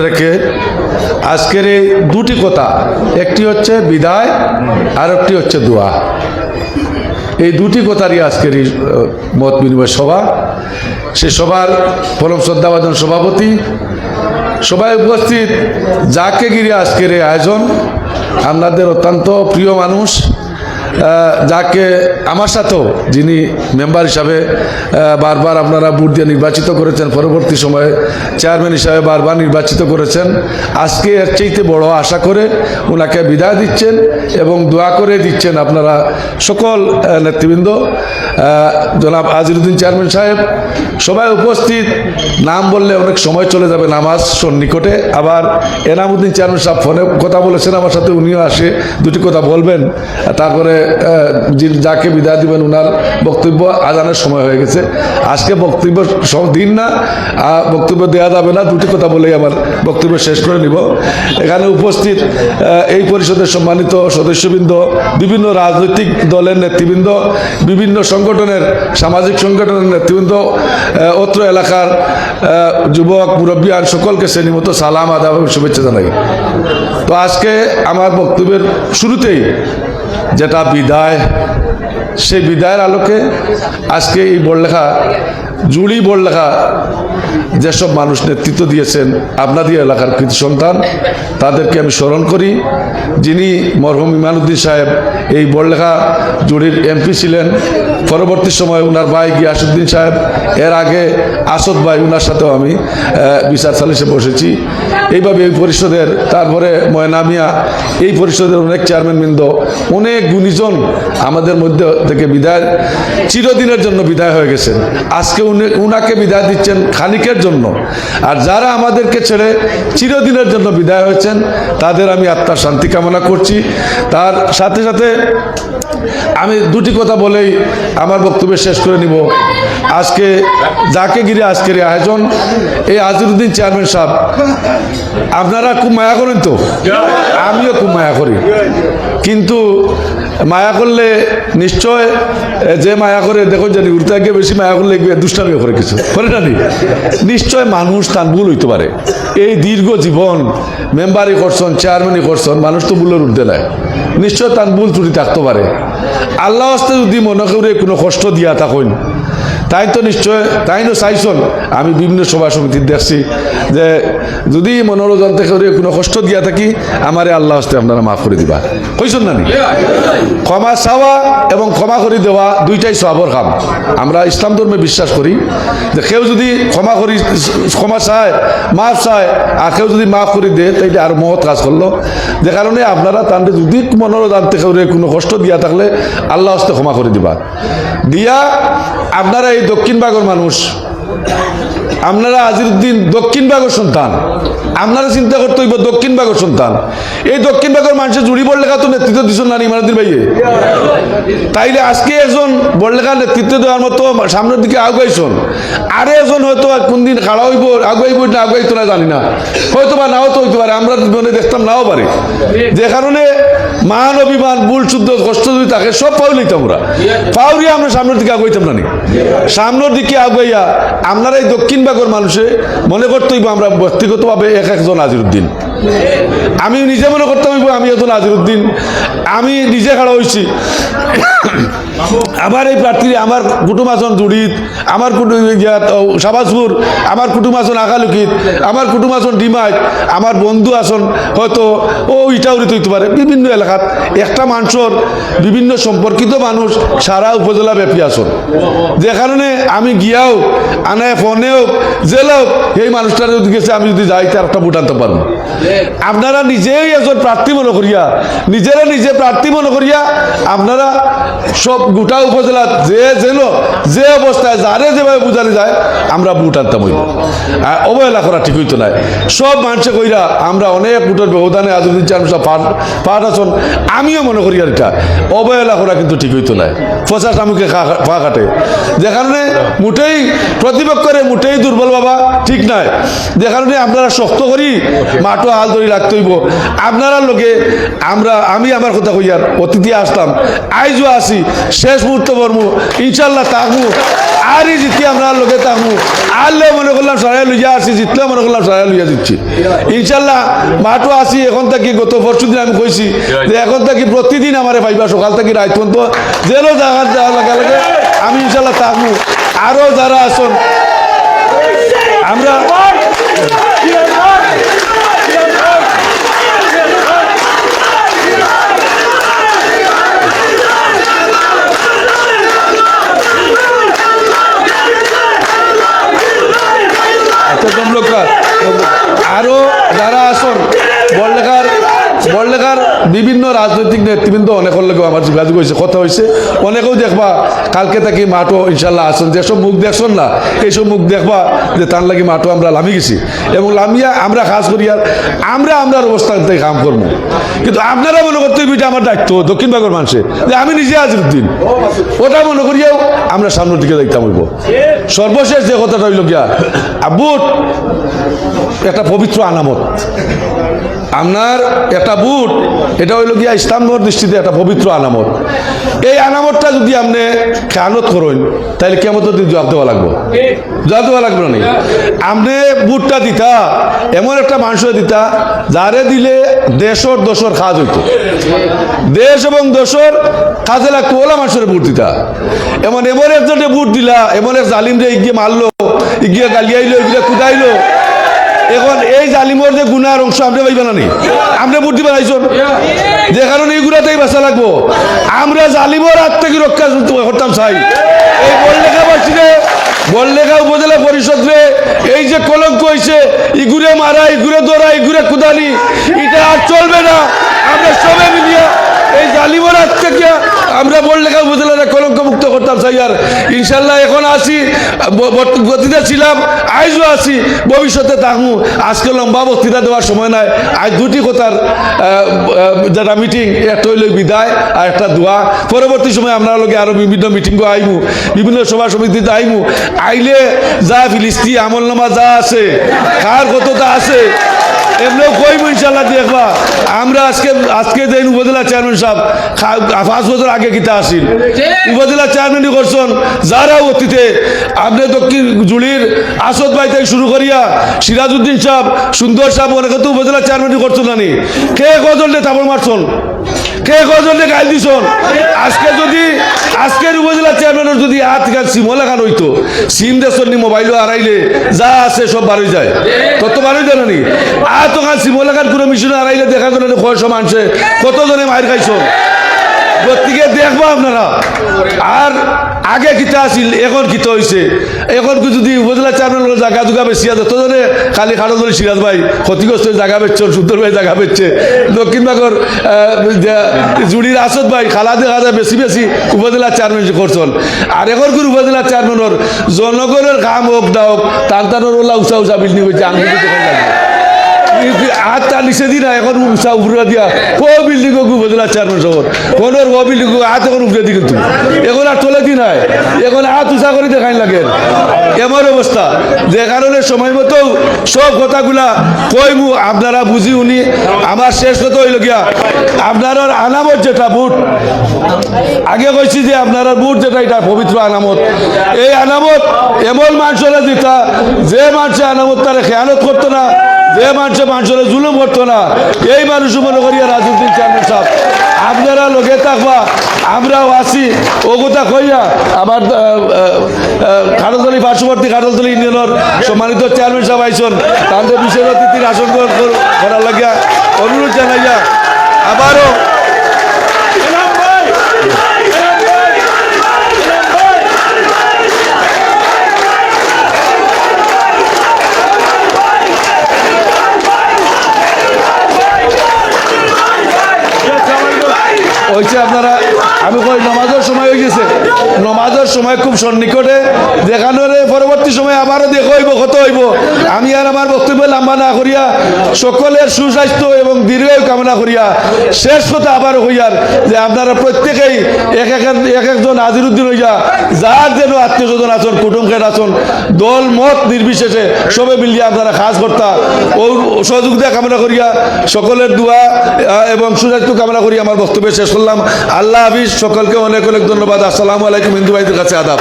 রেখে আজকের এই দুটি কথা একটি হচ্ছে বিদায় আর একটি হচ্ছে দোয়া। এই দুটি কথারই আজকের এই, মত বিনিময় সভা। সে সভার পরম শ্রদ্ধাভাজন সভাপতি সবাই উপস্থিত যাকে ঘিরে আজকের এই আয়োজন আপনাদের অত্যন্ত প্রিয় মানুষ যাকে আমার সাথেও যিনি মেম্বার হিসাবে বারবার আপনারা ভোট দিয়ে নির্বাচিত করেছেন, পরবর্তী সময়ে চেয়ারম্যান হিসাবে বারবার নির্বাচিত করেছেন। আজকে এর চাইতে বড় আশা করে ওনাকে বিদায় দিচ্ছেন এবং দোয়া করে দিচ্ছেন আপনারা সকল নেতৃবৃন্দ। জনাব আজিরুদ্দিন চেয়ারম্যান সাহেব, সবাই উপস্থিত। নাম বললে অনেক সময় চলে যাবে নামাজ সন্নিকটে। আবার এনামুদ্দিন চেয়ারম্যান সাহেব ফোনে কথা বলেছেন, আমার সাথে উনিও আসে, দুটি কথা বলবেন। তারপরে যাকে বিদায় দিবেন ওনার বক্তব্য আজানের সময় হয়ে গেছে। আজকে বক্তব্য দিন না বক্তব্য দেওয়া যাবে না, দুটি কথা বলেই আমার বক্তব্য শেষ করে নিব। এখানে উপস্থিত এই পরিষদের সম্মানিত সদস্যবৃন্দ, বিভিন্ন রাজনৈতিক দলের নেতৃবৃন্দ, বিভিন্ন সংগঠনের, সামাজিক সংগঠনের নেতৃবৃন্দ অত্র এলাকার যুবক মুরব্বিয়ান সকলকে শ্রেণীমতো সালাম, আদাব শুভেচ্ছা জানাই। তো আজকে আমার বক্তব্যের শুরুতেই যেটা বিদায় সেই বিদায়ের আলোকে আজকে এই বড়লেখা জুড়ি বড়লেখা যেসব মানুষ নেতৃত্ব দিয়েছেন আপনাদের এলাকার কৃতি সন্তান, তাদেরকে আমি স্মরণ করি। যিনি মরহুম ইমানুদ্দিন সাহেব, এই বড়লেখা জুড়ির এমপি ছিলেন। পরবর্তী সময় ওনার ভাই গিয়াসুদ্দিন সাহেব, এর আগে আসদ ভাই ওনার সাথেও আমি বিচার সালিসে বসেছি। এইভাবে এই পরিষদের, তারপরে ময়নামিয়া এই পরিষদের অনেক চেয়ারম্যান চেয়ারম্যানবৃন্দ অনেক গুণীজন আমাদের মধ্যে থেকে বিদায়, চিরদিনের জন্য বিদায় হয়ে গেছেন। আজকে উনি, উনাকে বিদায় দিচ্ছেন খানিকের জন্য। আর যারা আমাদেরকে ছেড়ে চিরদিনের জন্য বিদায় হয়েছেন, তাদের আমি আত্মার শান্তি কামনা করছি। তার সাথে সাথে আমি দুটি কথা বলেই আমার বক্তব্য শেষ করে নিব। আজকে যাকে ঘিরে আজকের এই আয়োজন, এই আজিরুদ্দিন চেয়ারম্যান সাহেব, আপনারা খুব মায়া করেন তো? আমিও খুব মায়া করি। কিন্তু মায়া করলে নিশ্চয় যে মায়া করে দেখো জানি উড়তে বেশি মায়া করলে গিয়ে দুষ্টামিও করে কিছু। করে না? নিশ্চয় মানুষ তার ভুল হইতে পারে। এই দীর্ঘ জীবন মেম্বারই করছেন, চেয়ারম্যানই করছেন, মানুষ তো ভুলের উঠতে নেয় নিশ্চয় তার ভুল ত্রুটি থাকতে পারে। আল্লাহ যদি মনে করে কোনো কষ্ট দিয়া থাকেন তাই তো নিশ্চয়, তাই তো চাইছন আমি বিভিন্ন সভা সমিতির দেখছি যে যদি মনোরঞ্জন থেকে কোনো কষ্ট দিয়া থাকি আমারে আল্লাহ হস্তে আপনারা মাফ করে দিবা। কইছেন না ক্ষমা চাওয়া এবং ক্ষমা করে দেওয়া দুইটাই সবর কাম। আমরা ইসলাম ধর্মে বিশ্বাস করি যে কেউ যদি ক্ষমা করি ক্ষমা চায়, মাফ চায়, আর কেউ যদি মাফ করে দেয়, তাইলে আর মহৎ কাজ করল। যে কারণে আপনারা তাদের যদি মনোরঞ্জন থেকে কোনো কষ্ট দিয়া থাকলে আল্লাহ হস্তে ক্ষমা করে দিবা। দিয়া আপনারা এই দক্ষিণ ভাগের মানুষ। আপনারা আজিরুদ্দিন দক্ষিণ ভাগের সন্তান। আপনারা চিন্তা করতে হইব দক্ষিণ ভাগের সন্তান। এই দক্ষিণ ভাগের মানুষের জুড়ি বড়লেখা তো নেতৃত্ব দিচ্ছেন না ইমানুদ্দিন ভাইয়ে? তাইলে আজকে একজন বড়লেখা নেতৃত্ব দেওয়ার মতো সামনের দিকে আগুয়াইছন আরে একজন হয়তো কোনদিন খাড়া হইব, আগুয়াইব না আগুয়াইতো না জানি না। হয়তো বা নাও তো হইতে পারে, আমরা জীবনে দেখতাম নাও পারে। যে কারণে মান অভিমান, ভুল শুদ্ধ, কষ্ট যদি থাকে, সব পাও লইতাম আমরা পাউরি আমরা সামনের দিকে আগুয়াইতাম না। সামনের দিকে আগুয়াইয়া আপনারা এই দক্ষিণ ভাগের মানুষে মনে করতে হইব আমরা ব্যক্তিগতভাবে এক একজন আজিরুদ্দিন আমি নিজে মনে করতে হইব আমি একজন আজিরুদ্দিন আমি নিজে খাড়া হয়েছি আমার এই প্রার্থী, আমার কুটুম আসন জুড়িত আমার কুটুম সাবাজপুর আমার কুটুম আসন আকালুকিত আমার কুটুম আসন ডিমাইত, আমার বন্ধু আসন হয়তো, ও ইটাউরিত হইতে পারে। বিভিন্ন এলাকাত একটা মানুষের বিভিন্ন সম্পর্কিত মানুষ সারা উপজেলা ব্যাপী আসন। যে কারণে আমি গিয়াও আনে ফোনেও, জেলাও এই মানুষটার যদি গেছে, আমি যদি যাই, তার একটা ভোট আনতে পারব। আপনারা নিজেই একজন প্রার্থী মনে করিয়া, নিজেরা নিজে প্রার্থী মনে করিয়া আপনারা সব গোটা উপজেলা যে যেন যে অবস্থায় যারে যেভাবে বুঝানো যায়, আমরা বুট আনতাম হইব। আর অবহেলা করা ঠিক হইতো না সব মানুষে কইরা, আমরা অনেক বুটের ব্যবধানে আজুদ্দিন চান পাঠ পাঠ আছেন, আমিও মনে করি আর এটা। অবহেলা করা কিন্তু ঠিক হইতো না ফসা স্বামীকে পা কাটে। যে কারণে মোটেই প্রতিপক্ষরে মোটেই দুর্বল বাবা ঠিক নাই। যে কারণে আপনারা শক্ত করি মাটো হাল ধরে রাখতে হইব। আপনারা লোকে, আমরা, আমি আমার কথা কইয়ার অতিথি আসতাম আইজ আইজও আসি, শেষ মুহূর্ত বর্মু। ইনশাল্লাহ তাকমু আরই জিতি আমরা লোকে তাকমু আরলে মনে করলাম সারাই লইয়া আসি জিতলে মনে করলাম সারাই লইয়া দিচ্ছি ইনশাল্লাহ মাঠও আসি, এখন থেকে গত পরশু দিন আমি কইছি যে এখন থেকে প্রতিদিন আমারে পাইবা, সকাল থেকে রাত পর্যন্ত। যেন জায়গা দেওয়া লাগা লাগে, আমি ইনশাল্লাহ তাকমু আরও যারা আসুন আমরা আচ্ছা তমলুকার আরও যারা আসন বড়লেখার বড়লেখার বিভিন্ন রাজনৈতিক নেতৃবৃন্দ অনেকের লোক আমার যোগাযোগ হয়েছে, কথা হয়েছে। অনেকেও দেখবা কালকে থাকি মাঠও ইনশাল্লাহ আসন যেসব মুখ দেখছন না, এইসব মুখ দেখবা যে তার লাগি মাঠও আমরা লামি গেছি। এবং লামিয়া আমরা কাজ করি আর আমরা আমরার অবস্থান থেকে কাম করব। কিন্তু আপনারা মনে করতে হবে আমার দায়িত্ব, দক্ষিণ দক্ষিণবঙ্গের মানুষের যে আমি নিজে আজিরুদ্দিন ওটা মনে করিয়াও আমরা সামনের দিকে দেখতাম হইব। সর্বশেষ যে কথাটা হইল গিয়া বুট একটা পবিত্র আনামত। আপনার একটা বুট, এটা হইল গিয়া ইসলামর দৃষ্টিতে একটা পবিত্র আনামত। এই আনামতটা যদি আপনি খেয়ালত করেন, তাহলে কেমন দিন জবাব দেওয়া লাগবে। জবাব দেওয়া লাগবে না আপনি বুটটা দিতা, এমন একটা মানুষের দিতা, যারে দিলে দেশর দোষর কাজ হইত। দেশ এবং দোষর কাজে লাগতো ওলা মানুষের বুট দিতা। এমন এমন একজনে বুট দিলা, এমন এক জালিম রে ইগিয়ে মারলো ইগিয়ে গালিয়াইলো ইগিয়ে কুদাইলো। এখন এই জালিমর যে গুনার অংশ আপনি পাইবেন না নি? আপনি বুদ্ধি বানাইছেন? যে কারণে এইগুলাতেই বাঁচা লাগবো। আমরা জালিমর হাত থেকে রক্ষা করতাম চাই এই বললেখা বাসীরে বললেখা উপজেলা পরিষদ রে এই যে কলঙ্ক হয়েছে ইগুরে মারা, ইগুরে দৌড়া ইগুরে কুদালি এটা আর চলবে না। আমরা সবে মিলিয়া এই জালিমর হাত থেকে আমরা বললেখা কলঙ্ক মুক্ত করতাম চাই আর। ইনশাল্লাহ এখন আসি ব- বর্ত- গতিতে ছিলাম আইজও আছি, ভবিষ্যতে থাকব। আজকে লম্বা বক্তৃতা দেওয়ার সময় নাই, আজ দুটি কথার যেটা মিটিং একটা হইল বিদায় আর একটা দোয়া। পরবর্তী সময় আমরা লোকে আরও বিভিন্ন মিটিং আইমু, বিভিন্ন সভা সমিতিতে আইমু। আইলে যা ফিলিস্তি আমলনামা যা আছে কার কতটা আছে এমনিও কইব ইনশাল্লাহ দেখবা আমরা আজকে আজকে দেন উপজেলা চেয়ারম্যান সাহেব পাঁচ বছর আগে কিতা আসিল। উপজেলা চেয়ারম্যানই করছেন, যারা অতীতে আপনি দক্ষিণ জুড়ির আসদ ভাই থেকে শুরু করিয়া সিরাজউদ্দিন সাহেব, সুন্দর সাহেব, অনেকে তো উপজেলা চেয়ারম্যানই করছেন নানি কে কজন তারপর মারছন? কে কজনে গাইল দিছন আজকে যদি, আজকের উপজেলা চেয়ারম্যানের যদি হাত গাছ সিম লাগানো হইতো? সিম দেশন নি মোবাইলও হারাইলে, যা আছে সব বারোই যায়। তত বারোই যায় নাকি আর তো সিম লাগান কোনো মিশনে হারাইলে, দেখা গেল কয়শো মানুষে, কতজনে মায়ের খাইছন গতিকে দেখব আপনারা। আর আগে কিতা আছিল, এখন কিতা হয়েছে এখন যদি উপজেলা চেয়ারম্যান জায়গা জুগা বেশি আছে তোজনে খালি খাটো ধরে সিরাজ ভাই ক্ষতিগ্রস্ত জায়গা বেচছেন সুন্দর ভাই জায়গা বেচছে। দক্ষিণবাগর জুড়ির আসদ ভাই খালা দেখা যায় বেশি বেশি উপজেলা চেয়ারম্যান করছেন আর এখন করে উপজেলা চেয়ারম্যানের জনগণের কাম হোক দা হোক টান টানোর ওলা উঁচা উঁচা বিল্ডিং হয়েছে লাগবে হাত তা নিচে দি না, এখন উঁচা উপরে দিয়া। ও বিল্ডিং উপজেলা চেয়ারম্যান শহর কোন ও বিল্ডিং হাত এখন উপরে দি কিন্তু। এখন আর তোলে দি নাই। এখন হাত উঁচা করে দেখাই লাগে। এমন অবস্থা। যে কারণে সময় মতো সব কথাগুলা কইমু, আপনারা বুঝি উনি। আমার শেষ কথা হইল গিয়া আপনার আনামত যেটা বুট। আগে কইছি যে আপনার বুট যেটা, এটা পবিত্র আনামত। এই আনামত এমন মানুষরা দিতা, যে মানুষের আনামত তারা খেয়ালত করতো না। যে মানুষে মানুষের জুলুম করতো না, এই মানুষ মনে করিয়া রাজনীতি চেয়ারম্যান সাহেব আপনারা লোকে থাকবা, আমরাও আসি। ও কথা কইয়া আমার খাটলতলি পার্শ্ববর্তী খাটলতলি ইউনিয়নের সম্মানিত চেয়ারম্যান সাহেব আইসন, তাদের বিশেষ অতিথির আসন করার লাগিয়া অনুরোধ জানাইয়া আবারও হয়েছে আপনারা আমি কই নমাজের সময় হয়ে গেছে। নমাজের সময় খুব সন্নিকটে। দেখানোর পরবর্তী পরবর্তী সময় আবারও দেখ হইব কত হইব। আমি আর আমার বক্তব্য লম্বা না করিয়া, সকলের সুস্বাস্থ্য এবং দীর্ঘায়ু কামনা করিয়া শেষ কথা আবার হইয়ার যে আপনারা প্রত্যেকেই এক এক এক একজন আজিরুদ্দিন হইয়া, যার যেন আত্মীয় স্বজন আছেন কুটুম আছেন, দল, মত নির্বিশেষে সবে মিলিয়ে আপনারা কাজ কর্তা, ও সহযোগিতা কামনা করিয়া সকলের দোয়া এবং সুস্বাস্থ্য কামনা করি আমার বক্তব্য শেষ করলাম। আল্লাহ হাফিজ, সকলকে অনেক অনেক ধন্যবাদ। আসসালামু আলাইকুম, হিন্দু ভাইদের কাছে আদাব।